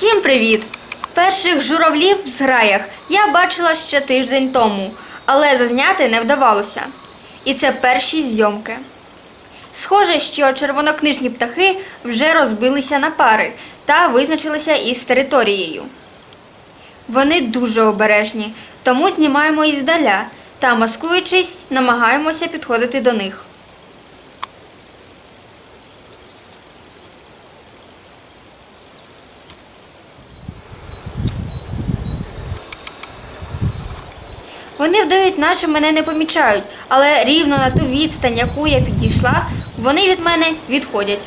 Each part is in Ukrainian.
Всім привіт! Перших журавлів в зграях я бачила ще тиждень тому, але зазняти не вдавалося. І це перші зйомки. Схоже, що червонокнижні птахи вже розбилися на пари та визначилися із територією. Вони дуже обережні, тому знімаємо іздаля та, маскуючись, намагаємося підходити до них. Вони вдають, наче мене не помічають, але рівно на ту відстань, яку я підійшла, вони від мене відходять.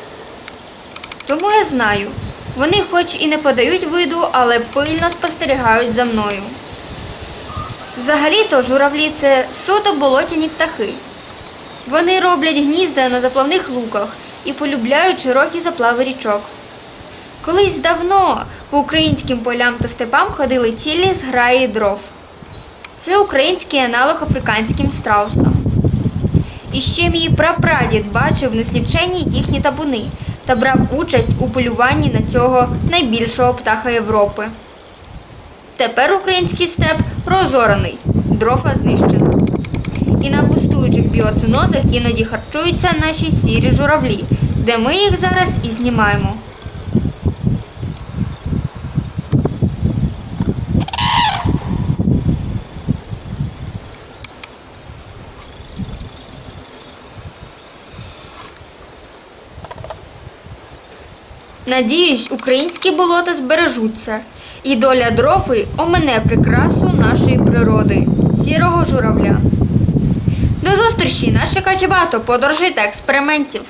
Тому я знаю, вони хоч і не подають виду, але пильно спостерігають за мною. Взагалі-то журавлі це суто болотяні птахи. Вони роблять гнізда на заплавних луках і полюбляють широкі заплави річок. Колись давно по українським полям та степам ходили цілі зграї дров. Це український аналог африканським страусам. І ще мій прапрадід бачив нескінченні їхні табуни та брав участь у полюванні на цього найбільшого птаха Європи. Тепер український степ розорений, дрова знищена. І на пустуючих біоцинозах іноді харчуються наші сірі журавлі, де ми їх зараз і знімаємо. Надіюсь, українські болота збережуться, і доля дрофи омине прикрасу нашої природи сірого журавля. До зустрічі! Нас чекає багато подорожей та експериментів.